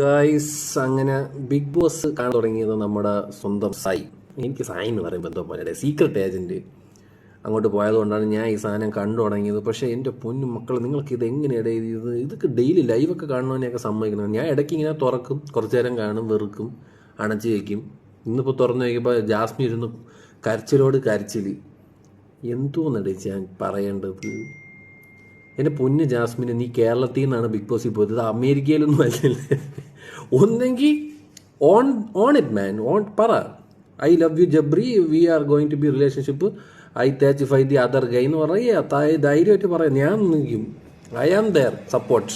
Guys അങ്ങനെ big boss കാണാൻ തുടങ്ങിയത് നമ്മുടെ സ്വന്തം സായി. എനിക്ക് സായി എന്ന് പറയുമ്പോൾ എന്തോ പോലെ സീക്രട്ട് ഏജന്റ് അങ്ങോട്ട് പോയതുകൊണ്ടാണ് ഞാൻ ഈ സാധനം കണ്ടു തുടങ്ങിയത്. പക്ഷേ എന്റെ പൊന്നു മക്കൾ നിങ്ങൾക്ക് ഇത് എങ്ങനെയാണ് ഇത്? ഇതൊക്കെ ഡെയിലി ലൈവൊക്കെ കാണണമെന്നൊക്കെ സമ്മതിക്കുന്നത് ഞാൻ ഇടയ്ക്ക് ഇങ്ങനെ തുറക്കും കുറച്ച് നേരം കാണും വെറുക്കും അണച്ച് വയ്ക്കും. ഇന്നിപ്പോൾ തുറന്നു വയ്ക്കുമ്പോൾ ജാസ്മി ഇരുന്ന് കരച്ചിലോട് കരച്ചിൽ എന്തോന്നടേ ഞാൻ പറയേണ്ടത്? എന്റെ പൊന്ന് ജാസ്മിന് നീ കേരളത്തിൽ നിന്നാണ് ബിഗ് ബോസിൽ പോയത്. അമേരിക്കയിലൊന്നും അല്ലല്ലേ? ഒന്നെങ്കിൽ on on it man on പറ. I love you Jabri we are going to be relationship I touch phi the other guy എന്ന് പറയുക ധൈര്യമായിട്ട് പറയാം. ഞാൻ നിൽക്കും ഐ ആം ദർ സപ്പോർട്ട്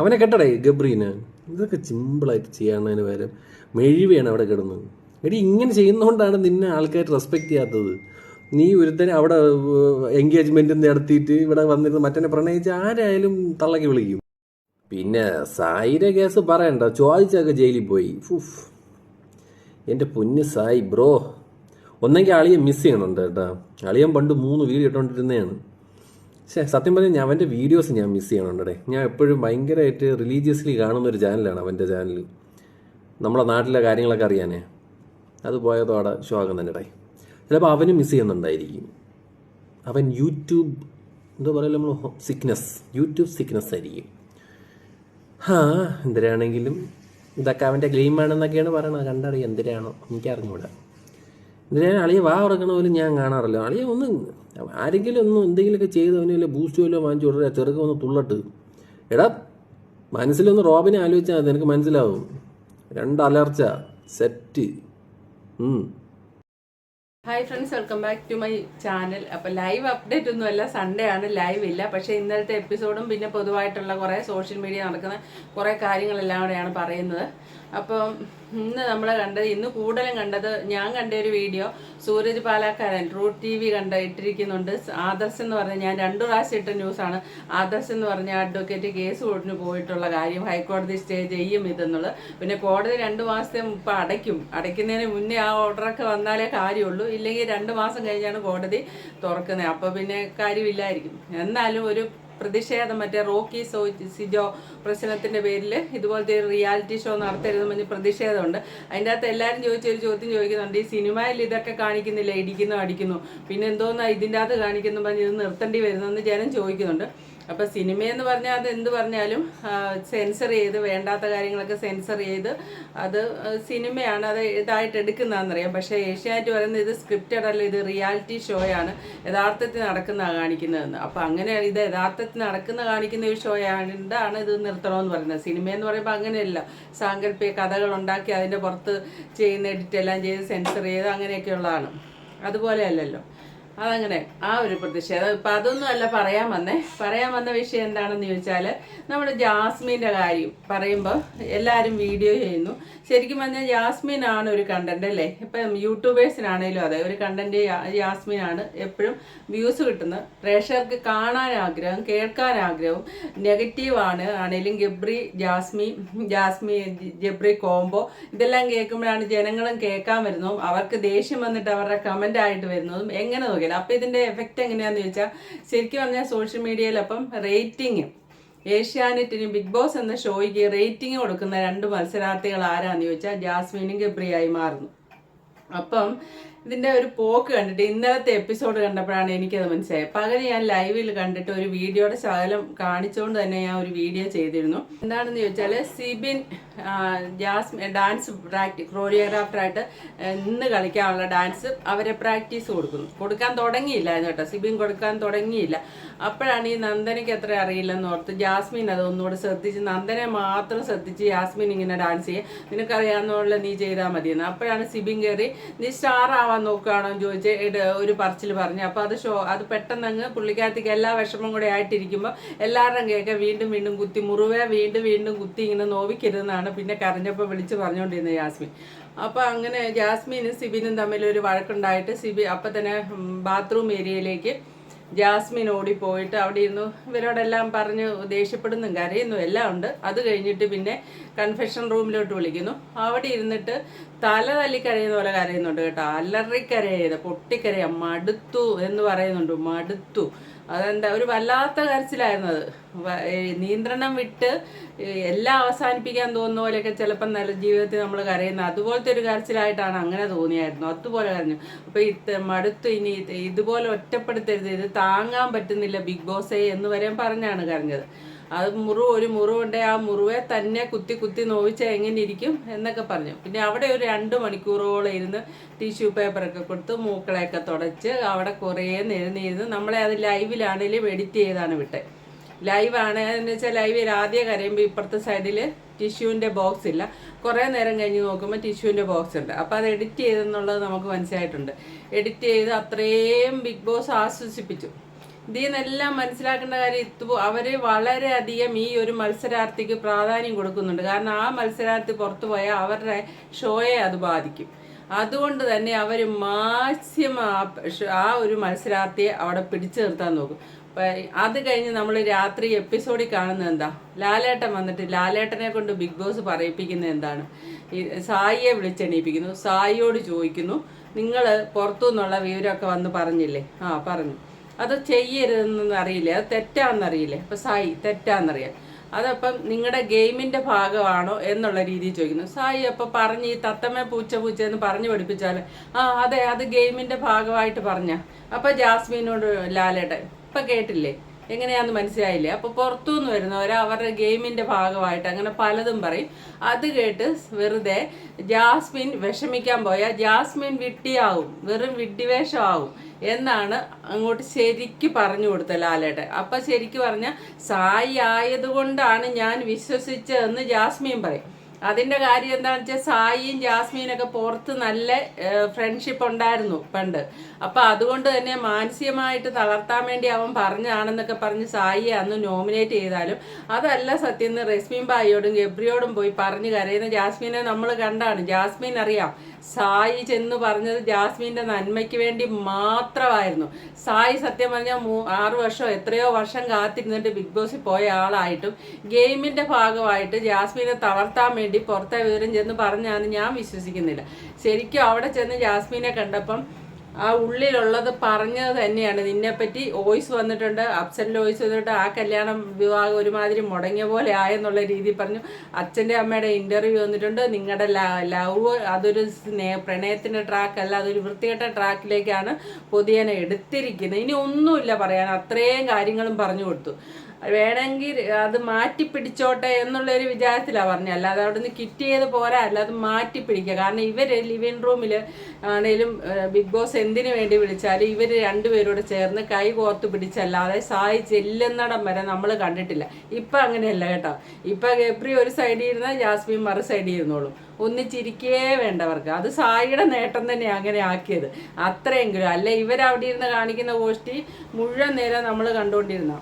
അവനെ കെട്ടടേ ഗബ്രീന് ഇതൊക്കെ സിമ്പിളായിട്ട് ചെയ്യാവുന്നതിന് പകരം മെഴിവയാണ് അവിടെ കിടന്നത്. എടി ഇങ്ങനെ ചെയ്യുന്നതുകൊണ്ടാണ് നിന്നെ ആൾക്കാർ റെസ്പെക്റ്റ് ചെയ്യാത്തത്. നീ ഒരുത്തനെ അവിടെ എൻഗേജ്മെന്റ് നടത്തിയിട്ട് ഇവിടെ വന്നിരുന്ന് മറ്റനെ പ്രണയിച്ച് ആരായാലും തള്ളക്കി വിളിക്കും. പിന്നെ സായിര കേസ് പറയണ്ട. ചോദിച്ചൊക്കെ ജയിലിൽ പോയി. ഫുഫ്. എന്റെ പൊന്ന് സായി ബ്രോ. ഒന്നെങ്കിൽ അളിയെ മിസ് ചെയ്യണുണ്ട് കേട്ടോ. അളിയൻ പണ്ട് മൂന്ന് വീഡിയോ ഇട്ടുകൊണ്ടിരുന്നതാണ് പക്ഷേ സത്യം പറഞ്ഞാൽ ഞാൻ അവന്റെ വീഡിയോസ് ഞാൻ മിസ് ചെയ്യണുണ്ടേ ഞാൻ എപ്പോഴും ഭയങ്കരമായിട്ട് റിലീജിയസ്ലി കാണുന്ന ഒരു ചാനലാണ് അവന്റെ ചാനൽ നമ്മളെ നാട്ടിലെ കാര്യങ്ങളൊക്കെ അറിയാനേ. അത് പോയതോടെ ശോകം തന്നെ ചിലപ്പോൾ അവനും മിസ് ചെയ്യുന്നുണ്ടായിരിക്കും. അവൻ യൂട്യൂബ് എന്താ പറയുക നമ്മൾ സിക്നസ് യൂട്യൂബ് സിക്നസ് ആയിരിക്കും. ഹാ എന്തിനാണെങ്കിലും ഇതൊക്കെ അവന്റെ ഗെയിമാണെന്നൊക്കെയാണ് പറയണത്. കണ്ടറിയാം എന്തിനാണോ? എനിക്കറിഞ്ഞൂടാ. എന്തിനാണ് അളിയ വാ ഉറക്കണ പോലും ഞാൻ കാണാറില്ല. അളിയ ഒന്ന് ആരെങ്കിലും ഒന്നും എന്തെങ്കിലുമൊക്കെ ചെയ്ത് അവന് വല്ല ബൂസ്റ്റ് വല്ലോ വാങ്ങിച്ചു കൊടുക്കുക ചെറുക്ക ഒന്ന് തുള്ളട്ട്. എടാ മനസ്സിലൊന്ന് റോബിനെ ആലോചിച്ചാൽ മതി. എനിക്ക് മനസ്സിലാവും. രണ്ട് അലർച്ച set hi friends welcome back to my channel അപ്പോൾ ലൈവ് അപ്ഡേറ്റ് ഒന്നുമല്ല സൺഡേ ആണ് ലൈവ് ഇല്ല. പക്ഷേ ഇന്നലത്തെ എപ്പിസോഡും പിന്നെ പൊതുവായിട്ടുള്ള കുറേ സോഷ്യൽ മീഡിയ നടക്കുന്ന കുറേ കാര്യങ്ങളെല്ലാം കൂടെയാണ് പറയുന്നത്. അപ്പം ഇന്ന് നമ്മൾ കണ്ടത് ഇന്ന് കൂടുതലും കണ്ടത് ഞാൻ കണ്ട ഒരു വീഡിയോ സൂരജ് പാലാക്കാരൻ റൂട്ട് ടി വി കണ്ട ഇട്ടിരിക്കുന്നുണ്ട്. ആദർശ് എന്ന് പറഞ്ഞ ഞാൻ രണ്ടു പ്രാവശ്യം ഇട്ട ന്യൂസാണ് ആദർശ് എന്ന് പറഞ്ഞ അഡ്വക്കേറ്റ് കേസ് കൊടുത്തിന് പോയിട്ടുള്ള കാര്യം ഹൈക്കോടതി സ്റ്റേ ചെയ്യും ഇതെന്നുള്ളത്. പിന്നെ കോടതി രണ്ട് മാസത്തെ മുമ്പ് അടയ്ക്കും. അടയ്ക്കുന്നതിന് മുന്നേ ആ ഓർഡറൊക്കെ വന്നാലേ കാര്യമുള്ളൂ. ഇല്ലെങ്കിൽ രണ്ട് മാസം കഴിഞ്ഞാണ് കോടതി തുറക്കുന്നത്. അപ്പോൾ പിന്നെ കാര്യമില്ലായിരിക്കും. എന്നാലും ഒരു പ്രതിഷേധം മറ്റേ റോക്കി സോ സിജോ പ്രശ്നത്തിന്റെ പേരിൽ ഇതുപോലത്തെ ഒരു റിയാലിറ്റി ഷോ നടത്തരുതെന്ന് പ്രതിഷേധമുണ്ട്. അതിന്റെ അകത്ത് എല്ലാവരും ചോദിച്ച ഒരു ചോദ്യം ചോദിക്കുന്നുണ്ട്. ഈ സിനിമയിൽ ഇതൊക്കെ കാണിക്കുന്നില്ല? ഇടിക്കുന്നു അടിക്കുന്നു. പിന്നെ എന്തോന്നാ ഇതിന്റെ അകത്ത് കാണിക്കുന്നു പറഞ്ഞ് ഇത് നിർത്തേണ്ടി വരുന്നെന്ന് ജനം ചോദിക്കുന്നുണ്ട്. അപ്പോൾ സിനിമയെന്ന് പറഞ്ഞാൽ അത് എന്ത് പറഞ്ഞാലും സെൻസർ ചെയ്ത് വേണ്ടാത്ത കാര്യങ്ങളൊക്കെ സെൻസർ ചെയ്ത് അത് സിനിമയാണ് അത് ഇതായിട്ട് എടുക്കുന്നതെന്നറിയാം. പക്ഷേ ഏഷ്യാനെറ്റ് പറയുന്നത് ഇത് സ്ക്രിപ്റ്റഡ് അല്ല ഇത് റിയാലിറ്റി ഷോയാണ് യഥാർത്ഥത്തിൽ നടക്കുന്ന കാണിക്കുന്നതെന്ന്. അപ്പോൾ അങ്ങനെ ഇത് യഥാർത്ഥത്തിൽ നടക്കുന്ന കാണിക്കുന്ന ഒരു ഷോ ആണ് ഇത് നിർത്തണമെന്ന് പറയുന്നത്. സിനിമയെന്ന് പറയുമ്പോൾ അങ്ങനെയല്ല. സാങ്കല്പിക കഥകൾ ഉണ്ടാക്കി അതിന്റെ പുറത്ത് ചെയ്യുന്ന എഡിറ്റ് എല്ലാം ചെയ്ത് സെൻസർ ചെയ്ത് അങ്ങനെയൊക്കെയുള്ളതാണ്. അതുപോലെ അല്ലല്ലോ. അതങ്ങനെ ആ ഒരു പ്രതിഷേധം ഇപ്പം അതൊന്നും അല്ല പറയാൻ വന്നേ. പറയാൻ വന്ന വിഷയം എന്താണെന്ന് ചോദിച്ചാൽ നമ്മൾ ജാസ്മിന്റെ കാര്യം പറയുമ്പോൾ എല്ലാവരും വീഡിയോ ചെയ്യുന്നു. ശരിക്കും പറഞ്ഞാൽ ജാസ്മിൻ ആണ് ഒരു കണ്ടന്റ് അല്ലേ? ഇപ്പം യൂട്യൂബേഴ്സിനാണേലും അതെ ഒരു കണ്ടന്റ് ജാസ്മിൻ ആണ് എപ്പോഴും വ്യൂസ് കിട്ടുന്നത്. പ്രേക്ഷകർക്ക് കാണാൻ ആഗ്രഹം കേൾക്കാൻ ആഗ്രഹവും നെഗറ്റീവ് ആണ്. ആണെങ്കിലും ഗബ്രി ജാസ്മി ജാസ്മി ജബ്രി കോംബോ ഇതെല്ലാം കേൾക്കുമ്പോഴാണ് ജനങ്ങളും കേൾക്കാൻ വരുന്നതും അവർക്ക് ദേഷ്യം വന്നിട്ട് അവരുടെ കമന്റ് ആയിട്ട് വരുന്നതും എങ്ങനെ നോക്കിയാലും അപ്പോൾ ഇതിന്റെ എഫക്റ്റ് എങ്ങനെയാന്ന് ചോദിച്ചാൽ ശരിക്കും പറഞ്ഞാൽ സോഷ്യൽ മീഡിയയിൽ അപ്പം റേറ്റിംഗ് ഏഷ്യാനെറ്റിന് ബിഗ് ബോസ് എന്ന ഷോയ്ക്ക് റേറ്റിംഗ് കൊടുക്കുന്ന രണ്ട് മത്സരാർത്ഥികൾ ആരാന്ന് ചോദിച്ചാൽ ജാസ്മിനും ഗബ്രിയായി മാറുന്നു. അപ്പം ഇതിന്റെ ഒരു പോക്ക് കണ്ടിട്ട് ഇന്നലത്തെ എപ്പിസോഡ് കണ്ടപ്പോഴാണ് എനിക്കത് മനസ്സിലായത്. പകരം ഞാൻ ലൈവിൽ കണ്ടിട്ട് ഒരു വീഡിയോയുടെ ശകലം കാണിച്ചുകൊണ്ട് തന്നെ ഞാൻ ഒരു വീഡിയോ ചെയ്തിരുന്നു. എന്താണെന്ന് ചോദിച്ചാൽ സിബിൻ ജാസ്മി ഡാൻസ് പ്രാക്ടീസ് കോറിയോഗ്രാഫറായിട്ട് ഇന്ന് കളിക്കാനുള്ള ഡാൻസ് അവരെ പ്രാക്ടീസ് കൊടുക്കുന്നു. കൊടുക്കാൻ തുടങ്ങിയില്ലായിരുന്നു കേട്ടോ. സിബിൻ കൊടുക്കാൻ തുടങ്ങിയില്ല. അപ്പോഴാണ് ഈ നന്ദനയ്ക്ക് എത്ര അറിയില്ലെന്ന് ഓർത്ത് ജാസ്മിൻ അത് ഒന്നുകൂടെ ശ്രദ്ധിച്ച് നന്ദനെ മാത്രം ശ്രദ്ധിച്ച് ജാസ്മിൻ ഇങ്ങനെ ഡാൻസ് ചെയ്യുക നിനക്കറിയാവുന്നുള്ള നീ ചെയ്താൽ മതിയെന്ന്. അപ്പോഴാണ് സിബിൻ കയറി നീ സ്റ്റാർ നോക്കുകയാണോ എന്ന് ചോദിച്ച് ഒരു പറച്ചിൽ പറഞ്ഞു. അപ്പോൾ അത് ഷോ അത് പെട്ടെന്ന് അങ്ങ് പുള്ളിക്കാരത്തേക്ക് എല്ലാ വിഷമം കൂടെ ആയിട്ടിരിക്കുമ്പോൾ എല്ലാവരുടെയും കേൾക്കാൻ വീണ്ടും വീണ്ടും കുത്തി മുറിവെ വീണ്ടും വീണ്ടും കുത്തി ഇങ്ങനെ നോവിക്കരുതെന്നാണ് പിന്നെ കരഞ്ഞപ്പോൾ വിളിച്ച് പറഞ്ഞുകൊണ്ടിരുന്നത് യാസ്മിൻ. അപ്പോൾ അങ്ങനെ ജാസ്മിനും സിബിനും തമ്മിൽ ഒരു വഴക്കുണ്ടായിട്ട് സിബി അപ്പം തന്നെ ബാത്റൂം ഏരിയയിലേക്ക് ജാസ്മിൻ ഓടിപ്പോയിട്ട് അവിടെ ഇരുന്നു. ഇവരോടെല്ലാം പറഞ്ഞ് ദേഷ്യപ്പെടുന്നും കരയുന്നു എല്ലാം ഉണ്ട്. അത് കഴിഞ്ഞിട്ട് പിന്നെ കൺഫെഷൻ റൂമിലോട്ട് വിളിക്കുന്നു. അവിടെ ഇരുന്നിട്ട് തല തല്ലി കരയുന്ന പോലെ കരയുന്നുണ്ട് കേട്ടോ. അലറിക്കരയത് പൊട്ടിക്കരയ. മടുത്തു എന്ന് പറയുന്നുണ്ട്. മടുത്തു. അതെന്താ ഒരു വല്ലാത്ത കരച്ചിലായിരുന്നു അത്. നിയന്ത്രണം വിട്ട് എല്ലാം അവസാനിപ്പിക്കാൻ തോന്നുന്ന പോലെയൊക്കെ ചിലപ്പം നല്ല ജീവിതത്തിൽ നമ്മൾ കരയുന്നത് അതുപോലത്തെ ഒരു കരച്ചിലായിട്ടാണ് അങ്ങനെ തോന്നിയായിരുന്നു. അതുപോലെ കരഞ്ഞു. അപ്പൊ ഇത് മടുത്തു ഇനി ഇതുപോലെ ഒറ്റപ്പെടുത്തരുത് ഇത് താങ്ങാൻ പറ്റുന്നില്ല ബിഗ് ബോസേ എന്ന് വരെ പറഞ്ഞാണ് കരഞ്ഞത്. അത് മുറിവ് ഒരു മുറിവുണ്ട് ആ മുറിവെ തന്നെ കുത്തി കുത്തി നോവിച്ചാൽ എങ്ങനെ ഇരിക്കും എന്നൊക്കെ പറഞ്ഞു. പിന്നെ അവിടെ ഒരു രണ്ട് മണിക്കൂറോളം ഇരുന്ന് ടിഷ്യൂ പേപ്പറൊക്കെ കൊടുത്ത് മൂക്കളെയൊക്കെ തുടച്ച് അവിടെ കുറേ നിരന്നിരുന്ന് നമ്മളെ അത് ലൈവിലാണെങ്കിലും എഡിറ്റ് ചെയ്താണ് വിട്ടത് ലൈവാണ് എന്ന് വെച്ചാൽ ലൈവിൽ ആദ്യം കരയുമ്പോൾ ഇപ്പുറത്തെ സൈഡിൽ ടിഷ്യൂവിന്റെ ബോക്സ് ഇല്ല. കുറേ നേരം കഴിഞ്ഞ് നോക്കുമ്പോൾ ടിഷ്യൂവിന്റെ ബോക്സ് ഉണ്ട്. അപ്പോൾ അത് എഡിറ്റ് ചെയ്തെന്നുള്ളത് നമുക്ക് മനസ്സിലായിട്ടുണ്ട്. എഡിറ്റ് ചെയ്ത് അത്രയും ബിഗ് ബോസ് ആശ്വസിപ്പിച്ചു ഇതിൽ മനസ്സിലാക്കേണ്ട കാര്യം ഇത്തുപോ അവർ വളരെയധികം ഈ ഒരു മത്സരാർത്ഥിക്ക് പ്രാധാന്യം കൊടുക്കുന്നുണ്ട്. കാരണം ആ മത്സരാർത്ഥി പുറത്തു പോയാൽ അവരുടെ ഷോയെ അത് ബാധിക്കും. അതുകൊണ്ട് തന്നെ അവർ മാക്സിമം ആ- ഒരു മത്സരാർത്ഥിയെ അവിടെ പിടിച്ചു നിർത്താൻ നോക്കും. അത് കഴിഞ്ഞ് നമ്മൾ രാത്രി എപ്പിസോഡിൽ കാണുന്നത് എന്താ? ലാലേട്ടൻ വന്നിട്ട് ലാലേട്ടനെ കൊണ്ട് ബിഗ് ബോസ് പറയിപ്പിക്കുന്നത് എന്താണ്? ഈ സായിയെ വിളിച്ചെണീപ്പിക്കുന്നു. സായിയോട് ചോദിക്കുന്നു. നിങ്ങൾ പുറത്തു നിന്നുള്ള വിവരമൊക്കെ വന്ന് പറഞ്ഞില്ലേ? ആ പറഞ്ഞു. അത് ചെയ്യരുതെന്ന് അറിയില്ലേ. അത് തെറ്റാണെന്നറിയില്ലേ അപ്പൊ സായി തെറ്റാന്നറിയാം. അതപ്പം നിങ്ങളുടെ ഗെയിമിന്റെ ഭാഗമാണോ എന്നുള്ള രീതിയിൽ ചോദിക്കുന്നു. സായി അപ്പൊ പറഞ്ഞ് ഈ തത്തമ്മ പൂച്ച പൂച്ച എന്ന് പറഞ്ഞു പഠിപ്പിച്ചാൽ ആ അതെ അത് ഗെയിമിന്റെ ഭാഗമായിട്ട് പറഞ്ഞ. അപ്പൊ ജാസ്മിനോട് ലാലേട്ടൻ ഇപ്പൊ കേട്ടില്ലേ? എങ്ങനെയാന്ന് മനസ്സിലായില്ലേ? അപ്പോൾ പുറത്തുനിന്ന് വരുന്നവർ അവരുടെ ഗെയിമിന്റെ ഭാഗമായിട്ട് അങ്ങനെ പലതും പറയും. അത് കേട്ട് വെറുതെ ജാസ്മിൻ വിഷമിക്കാൻ പോയാൽ ജാസ്മിൻ വിട്ടിയാവും വെറും വിഡ്ഡിവേഷമാവും എന്നാണ് അങ്ങോട്ട് ശരിക്ക് പറഞ്ഞു കൊടുത്ത ലാലേട്ടൻ. അപ്പൊ ശരിക്ക് പറഞ്ഞ സായി ആയതുകൊണ്ടാണ് ഞാൻ വിശ്വസിച്ചതെന്ന് ജാസ്മിൻ പറയും. അതിന്റെ കാര്യം എന്താണെന്ന് വെച്ചാൽ സായിയും ജാസ്മിനൊക്കെ പുറത്ത് നല്ല ഫ്രണ്ട്ഷിപ്പ് ഉണ്ടായിരുന്നു പണ്ട്. അപ്പൊ അതുകൊണ്ട് തന്നെ മാനസികമായിട്ട് തളർത്താൻ വേണ്ടി അവൻ പറഞ്ഞാണെന്നൊക്കെ പറഞ്ഞ് സായിയെ അന്ന് നോമിനേറ്റ് ചെയ്താലും അതല്ല സത്യം. എന്ന് റസ്മീൻ ബായിയോടും ഗബ്രിയോടും പോയി പറഞ്ഞു കരയുന്ന ജാസ്മിനെ നമ്മൾ കണ്ടാണ്. ജാസ്മിൻ അറിയാം സായി ചെന്ന് പറഞ്ഞത് ജാസ്മിന്റെ നന്മയ്ക്ക് വേണ്ടി മാത്രമായിരുന്നു. സായി സത്യം പറഞ്ഞാൽ മൂ ആറു വർഷം എത്രയോ വർഷം കാത്തിരുന്നിട്ട് ബിഗ് ബോസിൽ പോയ ആളായിട്ടും ഗെയിമിന്റെ ഭാഗമായിട്ട് ജാസ്മിനെ തളർത്താൻ വേണ്ടി പുറത്തെ വിവരം ചെന്ന് പറഞ്ഞാന്ന് ഞാൻ വിശ്വസിക്കുന്നില്ല. ശരിക്കും അവിടെ ചെന്ന് ജാസ്മിനെ കണ്ടപ്പം ആ ഉള്ളിലുള്ളത് പറഞ്ഞത് തന്നെയാണ്. നിന്നെപ്പറ്റി വോയിസ് വന്നിട്ടുണ്ട്. അച്ഛന്റെ വോയിസ് വന്നിട്ട് ആ കല്യാണം വിവാഹം ഒരുമാതിരി മുടങ്ങിയ പോലെ ആയെന്നുള്ള രീതിയിൽ പറഞ്ഞു. അച്ഛന്റെ അമ്മയുടെ ഇന്റർവ്യൂ വന്നിട്ടുണ്ട്. നിങ്ങളുടെ ലവ് അതൊരു പ്രണയത്തിന്റെ ട്രാക്കല്ല അതൊരു വൃത്തികെട്ട ട്രാക്കിലേക്കാണ് പൊതിയനെ എടുത്തിരിക്കുന്നത്. ഇനി ഒന്നുമില്ല പറയാൻ. അത്രയും കാര്യങ്ങളും പറഞ്ഞു കൊടുത്തു. വേണമെങ്കിൽ അത് മാറ്റി പിടിച്ചോട്ടെ എന്നുള്ള ഒരു വിചാരത്തിലാണ് പറഞ്ഞത്. അല്ലാതെ അവിടെ നിന്ന് കിറ്റ് ചെയ്ത് പോരാ അല്ലാതെ മാറ്റി പിടിക്കുക. കാരണം ഇവർ ലിവിങ് റൂമിൽ ആണെങ്കിലും ബിഗ് ബോസ് എന്തിനു വേണ്ടി വിളിച്ചാലും ഇവർ രണ്ടുപേരോട് ചേർന്ന് കൈ കോർത്ത് പിടിച്ചല്ലാതെ സായി ചെല്ലുന്നിടം വരെ നമ്മൾ കണ്ടിട്ടില്ല. ഇപ്പം അങ്ങനെയല്ല കേട്ടോ. ഇപ്പം ഗബ്രി ഒരു സൈഡിൽ ഇരുന്നാൽ ജാസ്മിൻ മറു സൈഡിൽ ഇരുന്നോളും. ഒന്നിച്ചിരിക്കേ വേണ്ടവർക്ക് അത് സായിയുടെ നേട്ടം തന്നെ അങ്ങനെ ആക്കിയത്. അത്രയെങ്കിലും. അല്ല ഇവരവിടെ ഇരുന്ന് കാണിക്കുന്ന ഗോഷ്ടി മുഴുവൻ നേരം നമ്മൾ കണ്ടുകൊണ്ടിരുന്ന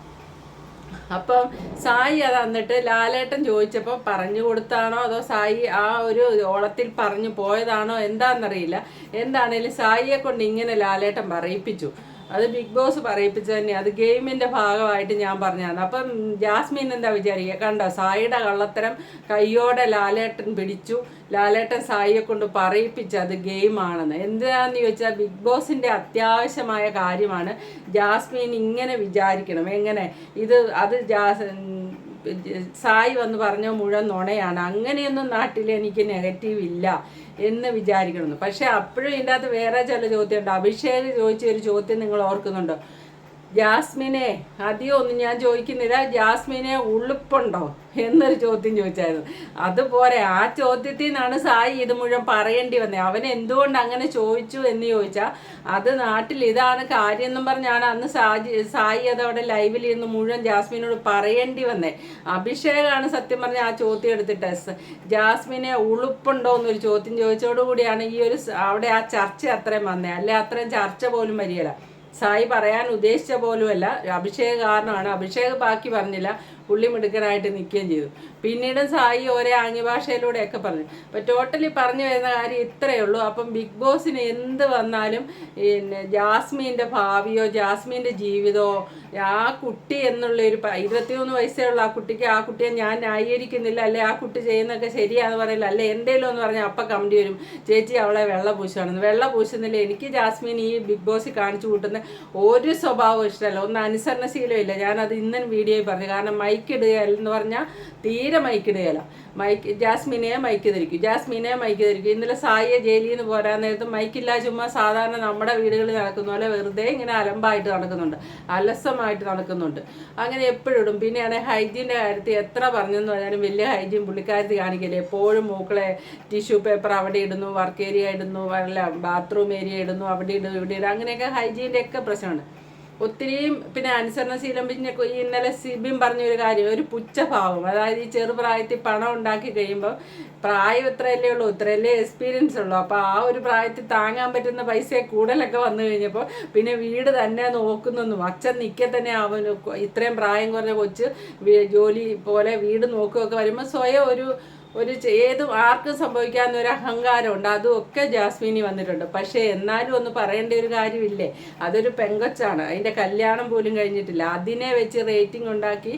അപ്പം സായി അത് എന്നിട്ട് ലാലേട്ടൻ ചോദിച്ചപ്പോൾ പറഞ്ഞു കൊടുത്താണോ അതോ സായി ആ ഒരു ഓളത്തിൽ പറഞ്ഞു പോയതാണോ എന്താണെന്നറിയില്ല എന്താണേലും സായിയെ കൊണ്ട് ഇങ്ങനെ ലാലേട്ടൻ പറയിപ്പിച്ചു. അത് ബിഗ് ബോസ് പറയിപ്പിച്ചു തന്നെ. അത് ഗെയിമിന്റെ ഭാഗമായിട്ട് ഞാൻ പറഞ്ഞതാണ്. അപ്പം ജാസ്മിൻ എന്താ വിചാരിക്കുക? കണ്ടോ? സായിയുടെ കള്ളത്തരം കയ്യോടെ ലാലേട്ടൻ പിടിച്ചു. ലാലേട്ടൻ സായിയെ കൊണ്ട് പറയിപ്പിച്ചു അത് ഗെയിമാണെന്ന് എന്താന്ന് ചോദിച്ചാൽ ബിഗ് ബോസിന്റെ അത്യാവശ്യമായ കാര്യമാണ് ജാസ്മിൻ ഇങ്ങനെ വിചാരിക്കണം. എങ്ങനെ? ഇത് അത് ജാസ് സായി വന്ന് പറഞ്ഞ മുഴുവൻ നുണയാണ്. അങ്ങനെയൊന്നും നാട്ടിൽ എനിക്ക് നെഗറ്റീവ് ഇല്ല എന്ന് വിചാരിക്കണമെന്ന് പക്ഷെ അപ്പോഴും ഇതിന്റെ അകത്ത് വേറെ ചില ചോദ്യമുണ്ട്. അഭിഷേക് ചോദിച്ച ഒരു ചോദ്യം നിങ്ങൾ ഓർക്കുന്നുണ്ടോ? ജാസ്മിനെ അധികം ഒന്നും ഞാൻ ചോദിക്കുന്നില്ല ജാസ്മിനെ ഉളുപ്പുണ്ടോ എന്നൊരു ചോദ്യം ചോദിച്ചായിരുന്നു. അതുപോലെ ആ ചോദ്യത്തിൽ നിന്നാണ് സായി ഇത് മുഴുവൻ പറയേണ്ടി വന്നത്. അവൻ എന്തുകൊണ്ട് അങ്ങനെ ചോദിച്ചു എന്ന് ചോദിച്ചാൽ അത് നാട്ടിൽ ഇതാണ് കാര്യം എന്നും പറഞ്ഞാണ് അന്ന് സാജി സായി അത് അവിടെ ലൈവിൽ ഇരുന്ന് മുഴുവൻ ജാസ്മിനോട് പറയേണ്ടി വന്നേ. അഭിഷേകാണ് സത്യം പറഞ്ഞ ആ ചോദ്യം എടുത്തിട്ട് ജാസ്മിനെ ഉളുപ്പുണ്ടോ എന്നൊരു ചോദ്യം ചോദിച്ചതോടുകൂടിയാണ് ഈ ഒരു അവിടെ ആ ചർച്ച അത്രയും വന്നേ. അല്ലെ അത്രയും ചർച്ച പോലും വരികയില്ല. സായി പറയാൻ ഉദ്ദേശിച്ച പോലുമല്ല. അഭിഷേക് കാരണമാണ് അഭിഷേക് ബാക്കി പറഞ്ഞില്ല. പുള്ളി മിടുക്കനായിട്ട് നിൽക്കുകയും ചെയ്തു. പിന്നീട് സായി ഒരേ ആംഗ്യഭാഷയിലൂടെയൊക്കെ പറഞ്ഞു. അപ്പം ടോട്ടലി പറഞ്ഞു വരുന്ന കാര്യം ഇത്രയേ ഉള്ളൂ. അപ്പം ബിഗ് ബോസിന് എന്ത് വന്നാലും പിന്നെ ജാസ്മിന്റെ ഭാവിയോ ജാസ്മിന്റെ ജീവിതമോ ആ കുട്ടി എന്നുള്ള ഒരു ഇരുപത്തിമൂന്ന് വയസ്സേ ഉള്ളൂ ആ കുട്ടിക്ക്. ആ കുട്ടിയെ ഞാൻ ന്യായീകരിക്കുന്നില്ല. അല്ലെ ആ കുട്ടി ചെയ്യുന്നതൊക്കെ ശരിയാന്ന് പറയില്ല. അല്ലെ എന്തേലും എന്ന് പറഞ്ഞാൽ അപ്പം കമന്റ് വരും. ചേച്ചി അവളെ വെള്ള പൂശുകയാണെന്ന് വെള്ള പൂശുന്നില്ല. എനിക്ക് ജാസ്മിൻ ഈ ബിഗ് ബോസ് കാണിച്ചു കൂട്ടുന്ന ഒരു സ്വഭാവം ഇഷ്ടമല്ല. ഒന്ന് അനുസരണശീലമില്ല ഞാനത് ഇന്നും വീഡിയോയിൽ പറഞ്ഞു. കാരണം മൈക്ക് ഇടുക എന്ന് പറഞ്ഞാൽ തീരെ മൈക്ക് ഇടുകയില്ല മൈക്ക് ജാസ്മിനെ മൈക്ക് ധരിക്കും ജാസ്മിനെ മൈക്ക് ധരിക്കും ഇന്നലെ സായിയെ ജയിലിൽ നിന്ന് പോരാൻ നേരത്ത് മൈക്കില്ല ചുമ്മാ സാധാരണ നമ്മുടെ വീടുകളിൽ നടക്കുന്ന പോലെ വെറുതെ ഇങ്ങനെ അലമ്പായിട്ട് നടക്കുന്നുണ്ട്. അലസമായിട്ട് നടക്കുന്നുണ്ട്. അങ്ങനെ എപ്പോഴും ഇടും പിന്നെയാണ് ഹൈജീന്റെ കാര്യത്തിൽ എത്ര പറഞ്ഞെന്ന് പറഞ്ഞാലും വലിയ ഹൈജീൻ പുള്ളിക്കാരത്തി കാണിക്കില്ല. എപ്പോഴും മൂക്കളെ ടിഷ്യൂ പേപ്പർ അവിടെ ഇടുന്നു വർക്ക് ഏരിയ ഇടുന്നു അല്ല ബാത്റൂം ഏരിയ ഇടുന്നു അവിടെ ഇടുന്നു ഇവിടെ ഇടുന്നു. അങ്ങനെയൊക്കെ ഹൈജീന്റെ ഒക്കെ പ്രശ്നമാണ്. ഒത്തിരിയും പിന്നെ അനുസരണശീലം പിന്നെ ഇന്നലെ സിബിൻ പറഞ്ഞൊരു കാര്യം ഒരു പുച്ഛഭാവം. അതായത് ഈ ചെറുപ്രായത്തിൽ പണം ഉണ്ടാക്കി കഴിയുമ്പോൾ പ്രായം ഇത്രയല്ലേ ഉള്ളൂ ഇത്രയല്ലേ എക്സ്പീരിയൻസ് ഉള്ളൂ. അപ്പോൾ ആ ഒരു പ്രായത്തിൽ താങ്ങാൻ പറ്റുന്ന പൈസ കൂടുതലൊക്കെ വന്നു കഴിഞ്ഞപ്പോൾ പിന്നെ വീട് തന്നെ നോക്കുന്നൊന്നും അച്ഛൻ നിൽക്കെ തന്നെ അവന് ഇത്രയും പ്രായം കുറഞ്ഞ കൊച്ച് ജോലി പോലെ വീട് നോക്കുകയൊക്കെ വരുമ്പോൾ സ്വയം ഒരു ഒരു ഏതും ആർക്കും സംഭവിക്കാവുന്ന ഒരു അഹങ്കാരമുണ്ട്. അതും ഒക്കെ ജാസ്മിനി വന്നിട്ടുണ്ട്. പക്ഷേ എന്നാലും ഒന്ന് പറയേണ്ട ഒരു കാര്യമില്ലേ? അതൊരു പെങ്കൊച്ചാണ്. അതിന്റെ കല്യാണം പോലും കഴിഞ്ഞിട്ടില്ല. അതിനെ വെച്ച് റേറ്റിംഗ് ഉണ്ടാക്കി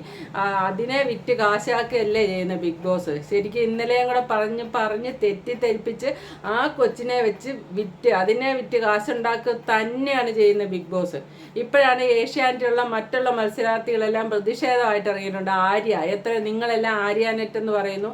അതിനെ വിറ്റ് കാശാക്കുകയല്ലേ ചെയ്യുന്ന ബിഗ് ബോസ്. ശരിക്കും ഇന്നലെയും കൂടെ പറഞ്ഞ് പറഞ്ഞ് തെറ്റിദ്ധരിപ്പിച്ച് ആ കൊച്ചിനെ വെച്ച് വിറ്റ് അതിനെ വിറ്റ് കാശുണ്ടാക്കുക തന്നെയാണ് ചെയ്യുന്ന ബിഗ് ബോസ്. ഇപ്പോഴാണ് ഏഷ്യാനെറ്റുള്ള മറ്റുള്ള മത്സരാർത്ഥികളെല്ലാം പ്രതിഷേധമായിട്ട് ഇറങ്ങിയിട്ടുണ്ട്. ആര്യ എത്ര നിങ്ങളെല്ലാം ആര്യാനെറ്റ് എന്ന് പറയുന്നു.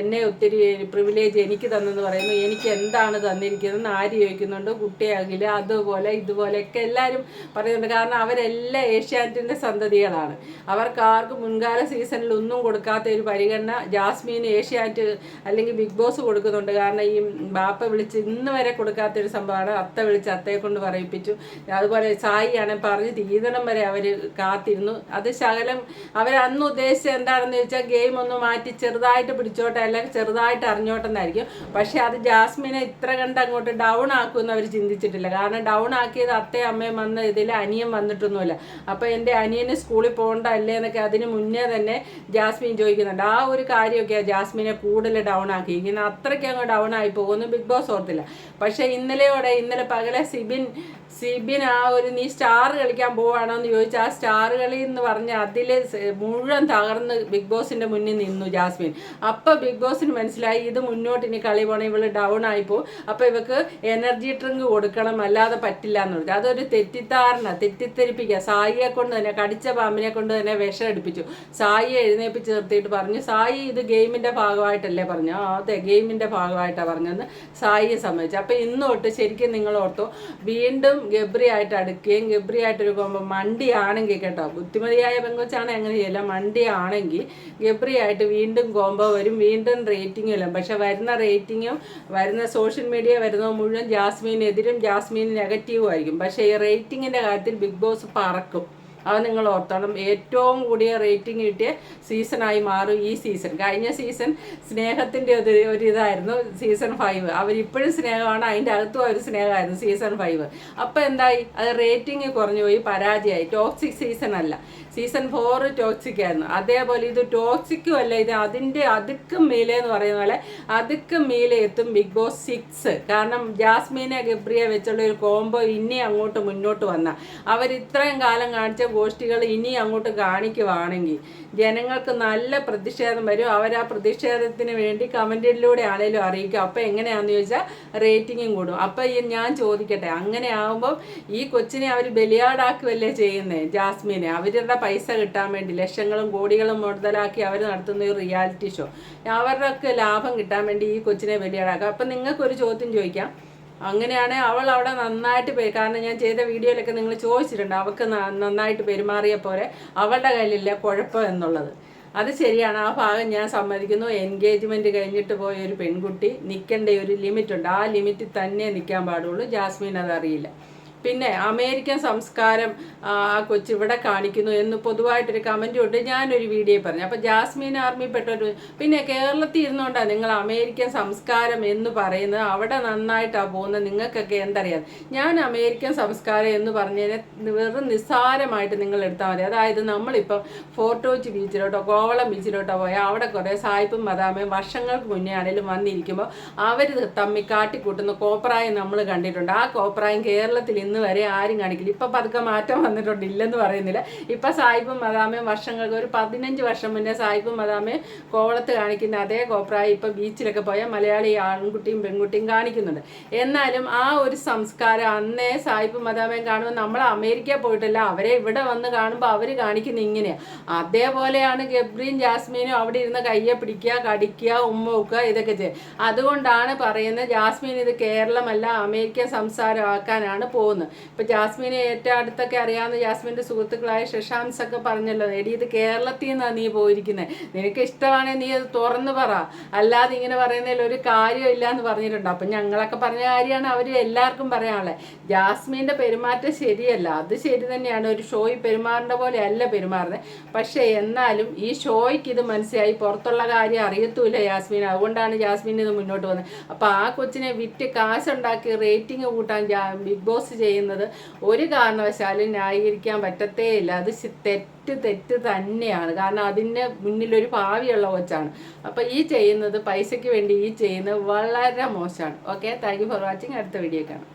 എന്നെ ഒത്തിരി പ്രിവിലേജ് എനിക്ക് തന്നെന്ന് പറയുന്നു. എനിക്ക് എന്താണ് തന്നിരിക്കുന്നതെന്ന് ആര് ചോദിക്കുന്നുണ്ട്? കുട്ടിയാകില്ല അതുപോലെ ഇതുപോലെയൊക്കെ എല്ലാവരും പറയുന്നുണ്ട്. കാരണം അവരെല്ലാം ഏഷ്യാനെറ്റിന്റെ സന്തതികളാണ്. അവർക്ക് ആർക്കും മുൻകാല സീസണിൽ ഒന്നും കൊടുക്കാത്ത ഒരു പരിഗണന ജാസ്മീൻ ഏഷ്യാനെറ്റ് അല്ലെങ്കിൽ ബിഗ് ബോസ് കൊടുക്കുന്നുണ്ട്. കാരണം ഈ ബാപ്പ വിളിച്ച് ഇന്ന് വരെ കൊടുക്കാത്തൊരു സംഭവമാണ്. അത്ത വിളിച്ച് അത്തയെ കൊണ്ട് പറയിപ്പിച്ചു. അതുപോലെ സായി ആണെങ്കിൽ പറഞ്ഞ് തീതണം വരെ അവർ കാത്തിരുന്നു. അത് ശകലം അവരന്ന് ഉദ്ദേശിച്ചത് എന്താണെന്ന് ചോദിച്ചാൽ ഗെയിം ഒന്ന് മാറ്റി ചെറുതായിട്ട് പിടിച്ചോട്ടെ അല്ലെങ്കിൽ ചെറുതായിട്ട് അറിഞ്ഞോട്ടെ എന്നായിരിക്കും പക്ഷേ അത് ജാസ്മിനെ ഇത്ര കണ്ട് അങ്ങോട്ട് ഡൗൺ ആക്കുമെന്ന് അവർ ചിന്തിച്ചിട്ടില്ല. കാരണം ഡൗൺ ആക്കിയത് അത്തേ അമ്മയും വന്ന ഇതിൽ അനിയൻ വന്നിട്ടൊന്നുമില്ല. അപ്പോൾ എന്റെ അനിയന് സ്കൂളിൽ പോകണ്ട അല്ലേ എന്നൊക്കെ അതിന് മുന്നേ തന്നെ ജാസ്മിൻ ചോദിക്കുന്നുണ്ട്. ആ ഒരു കാര്യമൊക്കെയാണ് ജാസ്മിനെ കൂടുതൽ ഡൗൺ ആക്കി. ആക്കിയിരിക്കുന്നത് അത്രയ്ക്ക് അങ്ങ് ഡൗൺ ആയി പോകുന്നു. ബിഗ് ബോസ് ഓർത്തില്ല. പക്ഷേ ഇന്നലെയോടെ ഇന്നലെ പകലെ സിബിൻ സിബിൻ ആ ഒരു നീ സ്റ്റാർ കളിക്കാൻ പോവാണോ എന്ന് ചോദിച്ചാൽ ആ സ്റ്റാർ കളി എന്ന് പറഞ്ഞ അതിൽ മുഴുവൻ തകർന്ന് ബിഗ് ബോസിന്റെ മുന്നിൽ നിന്നു ജാസ്മിൻ. അപ്പൊ ബിഗ് ബോസിന് മനസ്സിലായി ഇത് മുന്നോട്ട് ഇനി കളി പോണേ ഇവൾ ഡൗൺ ആയിപ്പോ അപ്പൊ ഇവക്ക് എനർജി ഡ്രിങ്ക് കൊടുക്കണം അല്ലാതെ പറ്റില്ല എന്ന് പറഞ്ഞു. അതൊരു തെറ്റിദ്ധാരണ തെറ്റിദ്ധരിപ്പിക്കുക. സായിയെ കൊണ്ട് തന്നെ കടിച്ച പാമ്പിനെ കൊണ്ട് തന്നെ വിഷം എടുപ്പിച്ചു സായിയെ എഴുന്നേപ്പിച്ച് നിർത്തിയിട്ട് പറഞ്ഞു സായി ഇത് ഗെയിമിന്റെ ഭാഗമായിട്ടല്ലേ പറഞ്ഞു? ആ അതെ ഗെയിമിന്റെ ഭാഗമായിട്ടാണ് പറഞ്ഞതെന്ന് സായിയെ സമ്മതിച്ചു. അപ്പൊ ഇന്ന് തൊട്ട് ശരിക്കും നിങ്ങൾ ഓർത്തു വീണ്ടും ഗബ്രി ആയിട്ട് അടുക്കുകയും ഗബ്രി ആയിട്ടൊരു കൊമ്പം മണ്ടി ആണെങ്കിൽ കേട്ടോ ബുദ്ധിമതിയായ പെങ്കൊച്ചാണ് അങ്ങനെ ചെയ്യില്ല മണ്ടി ആണെങ്കിൽ ഗബ്രി ആയിട്ട് വീണ്ടും കോമ്പോ വരും. വീണ്ടും റേറ്റിംഗ് എല്ലാം. പക്ഷെ വരുന്ന റേറ്റിങ്ങും വരുന്ന സോഷ്യൽ മീഡിയ വരുന്ന മുഴുവൻ ജാസ്മീനെതിരും ജാസ്മീൻ നെഗറ്റീവും ആയിരിക്കും. പക്ഷേ ഈ റേറ്റിങ്ങിന്റെ കാര്യത്തിൽ ബിഗ് ബോസ് പറക്കും. അത് നിങ്ങൾ ഓർത്തോളം ഏറ്റവും കൂടിയ റേറ്റിംഗ് കിട്ടിയ സീസണായി മാറും ഈ സീസൺ കഴിഞ്ഞ സീസൺ സ്നേഹത്തിന്റെ ഒരു ഒരു ഇതായിരുന്നു സീസൺ ഫൈവ് അവരിപ്പോഴും സ്നേഹമാണ്. അതിന്റെ അകത്തും ഒരു സ്നേഹമായിരുന്നു സീസൺ ഫൈവ് അപ്പോൾ എന്തായി? അത് റേറ്റിംഗ് കുറഞ്ഞു പോയി പരാജയമായി. ടോക്സിക് സീസൺ അല്ല. സീസൺ ഫോർ ടോക്സിക് ആയിരുന്നു. അതേപോലെ ഇത് ടോക്സിക്കും അല്ല ഇത് അതിന്റെ അതുക്കും മീലെ എന്ന് പറയുന്ന പോലെ അതുക്കും മീലെ എത്തും ബിഗ് ബോസ് സിക്സ്. കാരണം ജാസ്മീനെ ഗബ്രിയ വെച്ചുള്ള ഒരു കോംബോ ഇനി അങ്ങോട്ട് മുന്നോട്ട് വന്ന. അവർ ഇത്രയും കാലം കാണിച്ച ഗോഷ്ഠികൾ ഇനി അങ്ങോട്ട് കാണിക്കുവാണെങ്കിൽ ജനങ്ങൾക്ക് നല്ല പ്രതിഷേധം വരും. അവർ ആ പ്രതിഷേധത്തിന് വേണ്ടി കമന്റിലൂടെ ആണെങ്കിലും അറിയിക്കും. അപ്പോൾ എങ്ങനെയാണെന്ന് ചോദിച്ചാൽ റേറ്റിങ്ങും കൂടും. അപ്പോൾ ഈ ഞാൻ ചോദിക്കട്ടെ അങ്ങനെ ആകുമ്പം ഈ കൊച്ചിനെ അവർ ബലിയാടാക്കുകയല്ലേ ചെയ്യുന്നത് ജാസ്മീനെ? അവരുടെ പൈസ കിട്ടാൻ വേണ്ടി ലക്ഷങ്ങളും കോടികളും മുതലാക്കി അവർ നടത്തുന്ന ഒരു റിയാലിറ്റി ഷോ അവരുടെയൊക്കെ ലാഭം കിട്ടാൻ വേണ്ടി ഈ കൊച്ചിനെ ബലിയാടാക്കുക അപ്പം നിങ്ങൾക്കൊരു ചോദ്യം ചോദിക്കാം. അങ്ങനെയാണെ അവൾ അവിടെ നന്നായിട്ട് പേ കാരണം ഞാൻ ചെയ്ത വീഡിയോയിലൊക്കെ നിങ്ങൾ ചോദിച്ചിട്ടുണ്ട്. അവൾക്ക് നന്നായിട്ട് പെരുമാറിയ പോലെ അവളുടെ കയ്യിലില്ല കുഴപ്പം എന്നുള്ളത്. അത് ശരിയാണ്. ആ ഭാഗം ഞാൻ സമ്മതിക്കുന്നു. എൻഗേജ്മെന്റ് കഴിഞ്ഞിട്ട് പോയ ഒരു പെൺകുട്ടി നിൽക്കേണ്ട ഒരു ലിമിറ്റുണ്ട് ആ ലിമിറ്റിൽ തന്നെ നിൽക്കാൻ പാടുള്ളൂ. ജാസ്മിൻ അതറിയില്ല പിന്നെ അമേരിക്കൻ സംസ്കാരം ആ കൊച്ചിവിടെ കാണിക്കുന്നു എന്ന് പൊതുവായിട്ടൊരു കമന്റ് ഉണ്ട്. ഞാനൊരു വീഡിയോ പറഞ്ഞു. അപ്പോൾ ജാസ്മിൻ ആർമി പെട്ടൊരു പിന്നെ കേരളത്തിൽ ഇരുന്നുകൊണ്ടാണ് നിങ്ങൾ അമേരിക്കൻ സംസ്കാരം എന്ന് പറയുന്നത്. അവിടെ നന്നായിട്ടാണ് പോകുന്നത്. നിങ്ങൾക്കൊക്കെ എന്തറിയാം? ഞാൻ അമേരിക്കൻ സംസ്കാരം എന്ന് പറഞ്ഞതിനെ വെറും നിസ്സാരമായിട്ട് നിങ്ങൾ എടുത്താൽ മതി. അതായത് നമ്മളിപ്പം ഫോർട്ടോച്ച് ബീച്ചിലോട്ടോ കോവളം ബീച്ചിലോട്ടോ പോയാൽ അവിടെ കുറേ സായിപ്പും മദാമയും വർഷങ്ങൾക്ക് മുന്നേ ആണെങ്കിലും വന്നിരിക്കുമ്പോൾ അവർ തമ്മിൽ കാട്ടിക്കൂട്ടുന്ന കോപ്രായം നമ്മൾ കണ്ടിട്ടുണ്ട്. ആ കോപ്രായം കേരളത്തിൽ ഇന്ന് വരെ ആരും കാണിക്കില്ല. ഇപ്പം പതുക്കെ മാറ്റം വന്നിട്ടുണ്ട്. ഇല്ലെന്ന് പറയുന്നില്ല. ഇപ്പം സായിപ്പും മദാമയും വർഷങ്ങൾക്ക് ഒരു പതിനഞ്ച് വർഷം മുന്നേ സായിപ്പും മദാമയും കോവളത്ത് കാണിക്കുന്ന അതേ കോപ്രായം ഇപ്പം ബീച്ചിലൊക്കെ പോയാൽ മലയാളി ആൺകുട്ടിയും പെൺകുട്ടിയും കാണിക്കുന്നുണ്ട്. എന്നാലും ആ ഒരു സംസ്കാരം അന്നേ സായിപ്പും മദാമയും കാണുമ്പോൾ നമ്മൾ അമേരിക്ക പോയിട്ടില്ല അവരെ ഇവിടെ വന്ന് കാണുമ്പോൾ അവർ കാണിക്കുന്ന ഇങ്ങനെയാണ് അതേപോലെയാണ് ഗബ്രിയും ജാസ്മീനും അവിടെ ഇരുന്ന് കയ്യെ പിടിക്കുക കടിക്കുക ഉമ്മ വെക്കുക ഇതൊക്കെ ചെയ്യുക അതുകൊണ്ടാണ് പറയുന്നത് ജാസ്മീൻ ഇത് കേരളമല്ല അമേരിക്കൻ സംസാരമാക്കാനാണ് പോകുന്നത്. ഇപ്പൊ ജാസ്മിനെ ഏറ്റവും അടുത്തൊക്കെ അറിയാവുന്ന ജാസ്മിന്റെ സുഹൃത്തുക്കളായ ശശാംസ് ഒക്കെ പറഞ്ഞല്ലോ എടി ഇത് കേരളത്തിൽ നിന്നാണ് നീ പോയിരിക്കുന്നത് നിനക്ക് ഇഷ്ടമാണെങ്കിൽ നീ അത് തുറന്നു പറ. അല്ലാതെ ഇങ്ങനെ പറയുന്നതിൽ ഒരു കാര്യമില്ല എന്ന് പറഞ്ഞിട്ടുണ്ട്. അപ്പം ഞങ്ങളൊക്കെ പറഞ്ഞ കാര്യമാണ് അവർ എല്ലാവർക്കും പറയാനുള്ളത് ജാസ്മിന്റെ പെരുമാറ്റം ശരിയല്ല. അത് ശരി തന്നെയാണ്. ഒരു ഷോയിൽ പെരുമാറേണ്ട പോലെ അല്ല പെരുമാറുന്നത് പക്ഷേ എന്നാലും ഈ ഷോയ്ക്ക് ഇത് മനസ്സിലായി. പുറത്തുള്ള കാര്യം അറിയത്തൂല ജാസ്മിൻ അതുകൊണ്ടാണ് ജാസ്മിൻ ഇത് മുന്നോട്ട് വന്നത് അപ്പോൾ ആ കൊച്ചിനെ വിറ്റ് കാശുണ്ടാക്കി റേറ്റിംഗ് കൂട്ടാൻ ബിഗ് ബോസ് ചെയ്യുന്നത്. ഒരു കാരണവശാലും ന്യായീകരിക്കാൻ പറ്റത്തേ ഇല്ല അത് തെറ്റ് തെറ്റ് തന്നെയാണ്. കാരണം അതിന് മുന്നിലൊരു ഭാവിയുള്ള കൊച്ചാണ്. അപ്പോൾ ഈ ചെയ്യുന്നത് പൈസയ്ക്ക് വേണ്ടി ഈ ചെയ്യുന്നത് വളരെ മോശമാണ്. Okay thank you for watching അടുത്ത വീഡിയോ കാണാം.